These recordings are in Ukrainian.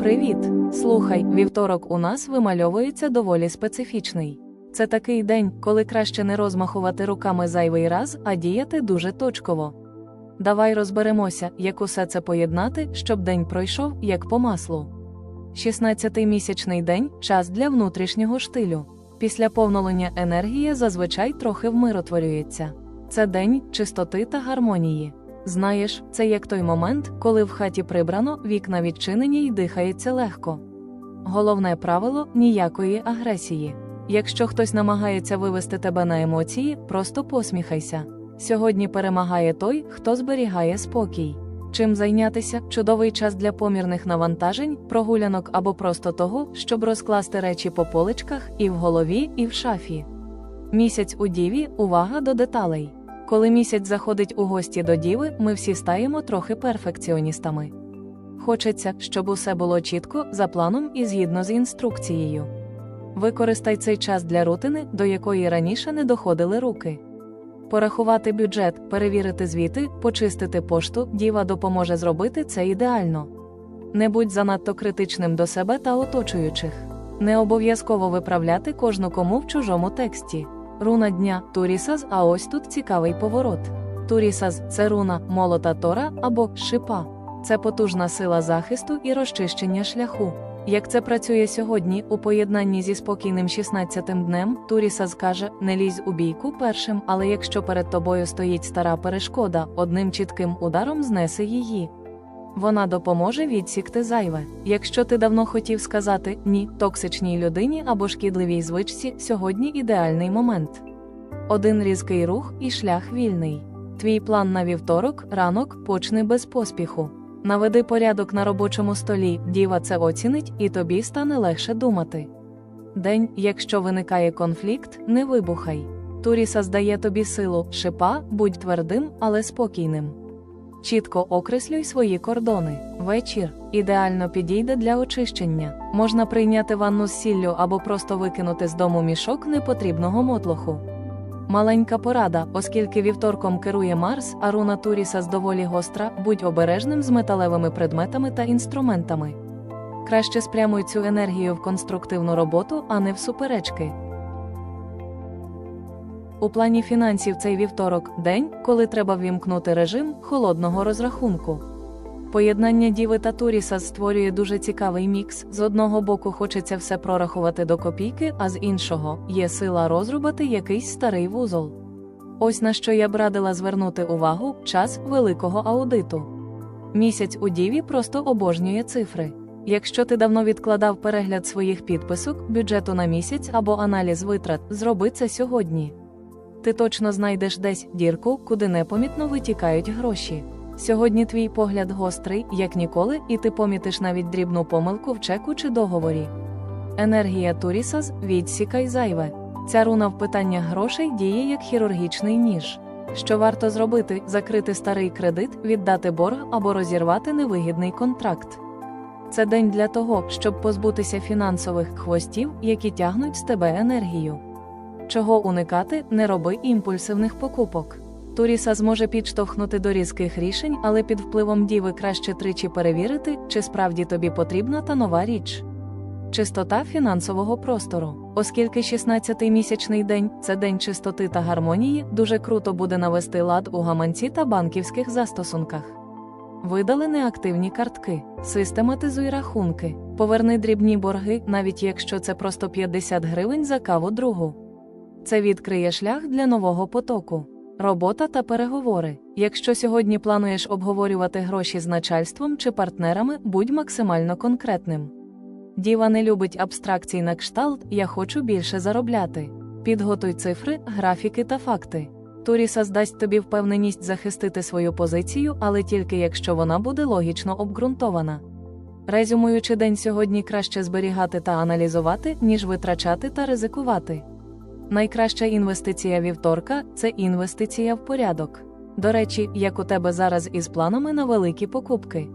Привіт! Слухай, вівторок у нас вимальовується доволі специфічний. Це такий день, коли краще не розмахувати руками зайвий раз, а діяти дуже точково. Давай розберемося, як усе це поєднати, щоб день пройшов як по маслу. 16-й місячний день час для внутрішнього штилю. Після повнолення енергія зазвичай трохи вмиротворюється. Це день чистоти та гармонії. Знаєш, це як той момент, коли в хаті прибрано, вікна відчинені й дихається легко. Головне правило ніякої агресії. Якщо хтось намагається вивести тебе на емоції, просто посміхайся. Сьогодні перемагає той, хто зберігає спокій. Чим зайнятися чудовий час для помірних навантажень, прогулянок або просто того, щоб розкласти речі по поличках і в голові, і в шафі. Місяць у діві увага до деталей. Коли місяць заходить у гості до діви, ми всі стаємо трохи перфекціоністами. Хочеться, щоб усе було чітко, за планом і згідно з інструкцією. Використай цей час для рутини, до якої раніше не доходили руки. Порахувати бюджет, перевірити звіти, почистити пошту, діва допоможе зробити це ідеально. Не будь занадто критичним до себе та оточуючих. Не обов'язково виправляти кожну кому в чужому тексті. Руна дня Турісаз, а ось тут цікавий поворот. Турісаз це руна молота Тора або шипа. Це потужна сила захисту і розчищення шляху. Як це працює сьогодні у поєднанні зі спокійним 16-тим днем, Туріса скаже: не лізь у бійку першим, але якщо перед тобою стоїть стара перешкода, одним чітким ударом знесе її. Вона допоможе відсікти зайве. Якщо ти давно хотів сказати ні токсичній людині або шкідливій звичці, сьогодні ідеальний момент. Один різкий рух і шлях вільний. Твій план на вівторок, ранок почни без поспіху. Наведи порядок на робочому столі, діва це оцінить, і тобі стане легше думати. День, якщо виникає конфлікт, не вибухай. Туріса здає тобі силу, шипа, будь твердим, але спокійним. Чітко окреслюй свої кордони. Вечір ідеально підійде для очищення. Можна прийняти ванну з сіллю або просто викинути з дому мішок непотрібного мотлоху. Маленька порада, оскільки вівторком керує Марс, а руна Туріса з доволі гостра, будь обережним з металевими предметами та інструментами. Краще спрямуй цю енергію в конструктивну роботу, а не в суперечки. У плані фінансів цей вівторок день, коли треба ввімкнути режим холодного розрахунку. Поєднання Діви та Туріса створює дуже цікавий мікс. З одного боку хочеться все прорахувати до копійки, а з іншого є сила розрубати якийсь старий вузол. Ось на що я б радила звернути увагу час великого аудиту. Місяць у Діві просто обожнює цифри. Якщо ти давно відкладав перегляд своїх підписок, бюджету на місяць або аналіз витрат, зроби це сьогодні. Ти точно знайдеш десь дірку, куди непомітно витікають гроші. Сьогодні твій погляд гострий, як ніколи, і ти помітиш навіть дрібну помилку в чеку чи договорі. Енергія Турісас відсікай зайве. Ця руна в питаннях грошей діє як хірургічний ніж. Що варто зробити закрити старий кредит, віддати борг або розірвати невигідний контракт. Це день для того, щоб позбутися фінансових хвостів, які тягнуть з тебе енергію. Чого уникати, не роби імпульсивних покупок. Туріса зможе підштовхнути до різких рішень, але під впливом діви краще тричі перевірити, чи справді тобі потрібна та нова річ. Чистота фінансового простору. Оскільки 16-й місячний день це день чистоти та гармонії, дуже круто буде навести лад у гаманці та банківських застосунках. Видали неактивні картки, систематизуй рахунки, поверни дрібні борги, навіть якщо це просто 50 гривень за каву другу. Це відкриє шлях для нового потоку. Робота та переговори. Якщо сьогодні плануєш обговорювати гроші з начальством чи партнерами, будь максимально конкретним. Діва не любить абстракцій на кшталт, я хочу більше заробляти. Підготуй цифри, графіки та факти. Туріса здасть тобі впевненість захистити свою позицію, але тільки якщо вона буде логічно обґрунтована. Резюмуючи день сьогодні краще зберігати та аналізувати, ніж витрачати та ризикувати. Найкраща інвестиція вівторка це інвестиція в порядок. До речі, як у тебе зараз із планами на великі покупки.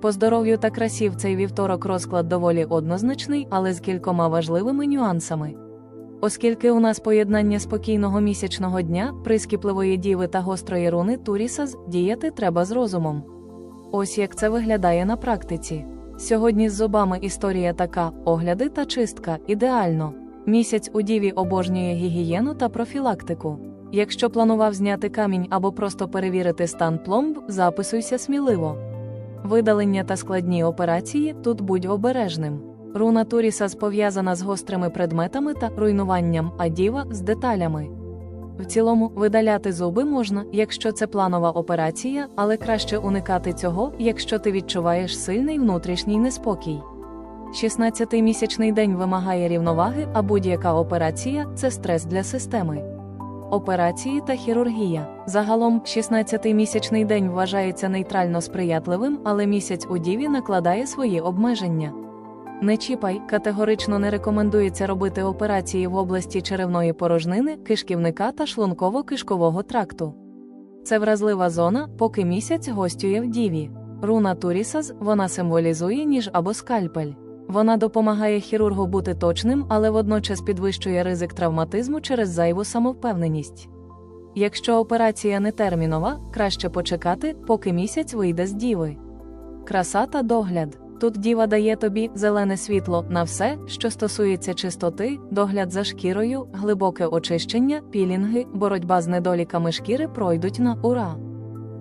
По здоров'ю та красі в цей вівторок розклад доволі однозначний, але з кількома важливими нюансами. Оскільки у нас поєднання спокійного місячного дня, прискіпливої діви та гострої руни Турісас, діяти треба з розумом. Ось як це виглядає на практиці. Сьогодні з зубами історія така: огляди та чистка ідеально. Місяць у діві обожнює гігієну та профілактику. Якщо планував зняти камінь або просто перевірити стан пломб, записуйся сміливо. Видалення та складні операції тут будь обережним. Руна Турісас пов'язана з гострими предметами та руйнуванням, а діва з деталями. В цілому, видаляти зуби можна, якщо це планова операція, але краще уникати цього, якщо ти відчуваєш сильний внутрішній неспокій. 16-й місячний день вимагає рівноваги, а будь-яка операція це стрес для системи. Операції та хірургія. Загалом, 16-й місячний день вважається нейтрально сприятливим, але місяць у діві накладає свої обмеження. Не чіпай, категорично не рекомендується робити операції в області черевної порожнини, кишківника та шлунково-кишкового тракту. Це вразлива зона, поки місяць гостює в діві. Руна Турісас вона символізує ніж або скальпель. Вона допомагає хірургу бути точним, але водночас підвищує ризик травматизму через зайву самовпевненість. Якщо операція не термінова, краще почекати, поки місяць вийде з діви. Краса та догляд. Тут діва дає тобі зелене світло на все, що стосується чистоти, догляд за шкірою, глибоке очищення, пілінги, боротьба з недоліками шкіри пройдуть на ура.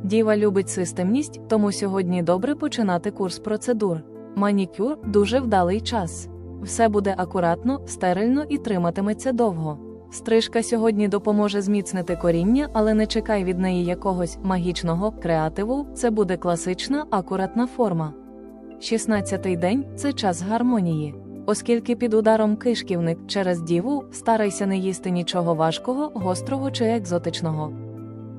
Діва любить системність, тому сьогодні добре починати курс процедур. Манікюр дуже вдалий час. Все буде акуратно, стерильно і триматиметься довго. Стрижка сьогодні допоможе зміцнити коріння, але не чекай від неї якогось магічного креативу, це буде класична, акуратна форма. 16-й день це час гармонії. Оскільки під ударом кишківник через діву, старайся не їсти нічого важкого, гострого чи екзотичного.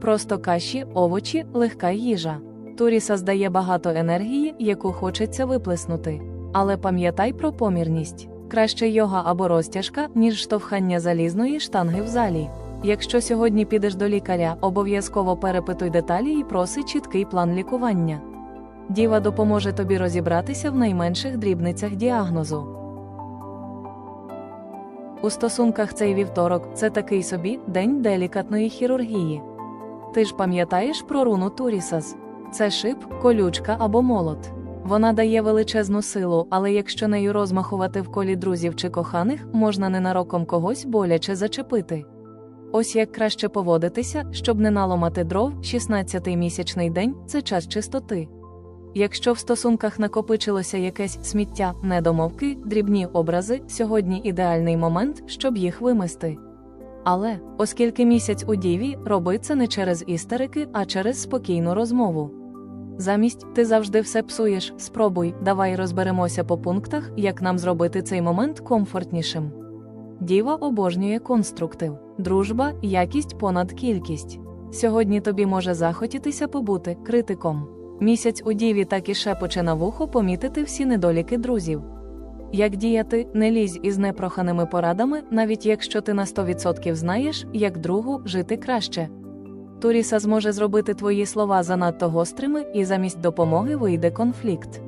Просто каші, овочі, легка їжа. Туріса здає багато енергії, яку хочеться виплеснути. Але пам'ятай про помірність. Краще йога або розтяжка, ніж штовхання залізної штанги в залі. Якщо сьогодні підеш до лікаря, обов'язково перепитуй деталі і проси чіткий план лікування. Діва допоможе тобі розібратися в найменших дрібницях діагнозу. У стосунках цей вівторок це такий собі день делікатної хірургії. Ти ж пам'ятаєш про руну Турісас? Це шип, колючка або молот. Вона дає величезну силу, але якщо нею розмахувати в колі друзів чи коханих, можна ненароком когось боляче зачепити. Ось як краще поводитися, щоб не наломати дров, 16-й місячний день це час чистоти. Якщо в стосунках накопичилося якесь сміття, недомовки, дрібні образи, сьогодні ідеальний момент, щоб їх вимести. Але, оскільки місяць у діві, роби це не через істерики, а через спокійну розмову. Замість ти завжди все псуєш, спробуй, давай розберемося по пунктах, як нам зробити цей момент комфортнішим. Діва обожнює конструктив, дружба, якість понад кількість. Сьогодні тобі може захотітися побути критиком. Місяць у діві так і шепоче на вухо помітити всі недоліки друзів. Як діяти, не лізь із непроханими порадами, навіть якщо ти на 100% знаєш, як другу жити краще. Туріса зможе зробити твої слова занадто гострими, і замість допомоги вийде конфлікт.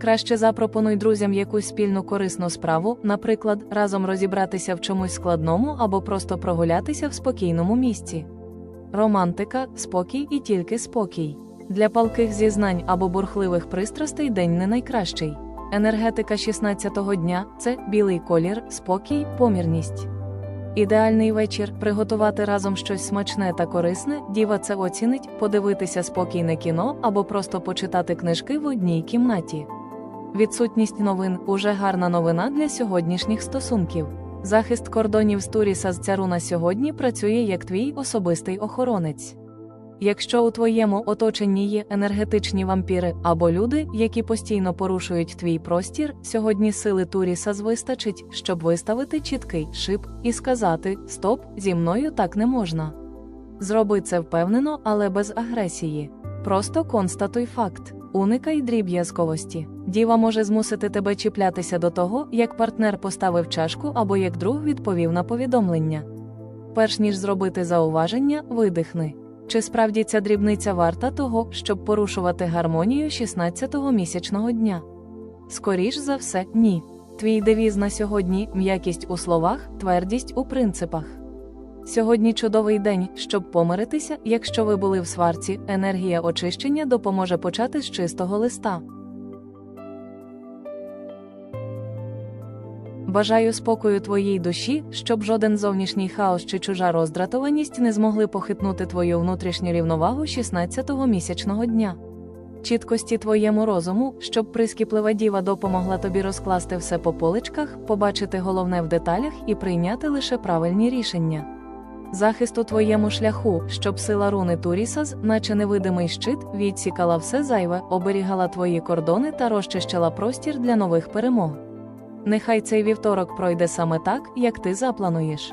Краще запропонуй друзям якусь спільну корисну справу, наприклад, разом розібратися в чомусь складному або просто прогулятися в спокійному місці. Романтика, спокій і тільки спокій. Для палких зізнань або бурхливих пристрастей день не найкращий. Енергетика 16-го дня це білий колір, спокій, помірність. Ідеальний вечір приготувати разом щось смачне та корисне, діва це оцінить, подивитися спокійне кіно або просто почитати книжки в одній кімнаті. Відсутність новин уже гарна новина для сьогоднішніх стосунків. Захист кордонів з Туріса з Цяруна сьогодні працює як твій особистий охоронець. Якщо у твоєму оточенні є енергетичні вампіри або люди, які постійно порушують твій простір, сьогодні сили Туріса вистачить, щоб виставити чіткий шип і сказати Стоп, зі мною так не можна. Зроби це впевнено, але без агресії. Просто констатуй факт, уникай дріб'язковості. Діва може змусити тебе чіплятися до того, як партнер поставив чашку або як друг відповів на повідомлення. Перш ніж зробити зауваження, видихни. Чи справді ця дрібниця варта того, щоб порушувати гармонію 16-го місячного дня? Скоріш за все, ні. Твій девіз на сьогодні м'якість у словах, твердість у принципах. Сьогодні чудовий день, щоб помиритися, якщо ви були в сварці, енергія очищення допоможе почати з чистого листа. Бажаю спокою твоїй душі, щоб жоден зовнішній хаос чи чужа роздратованість не змогли похитнути твою внутрішню рівновагу 16-го місячного дня. Чіткості твоєму розуму, щоб прискіплива діва допомогла тобі розкласти все по поличках, побачити головне в деталях і прийняти лише правильні рішення. Захист у твоєму шляху, щоб сила руни Турісас, наче невидимий щит, відсікала все зайве, оберігала твої кордони та розчищала простір для нових перемог. Нехай цей вівторок пройде саме так, як ти заплануєш.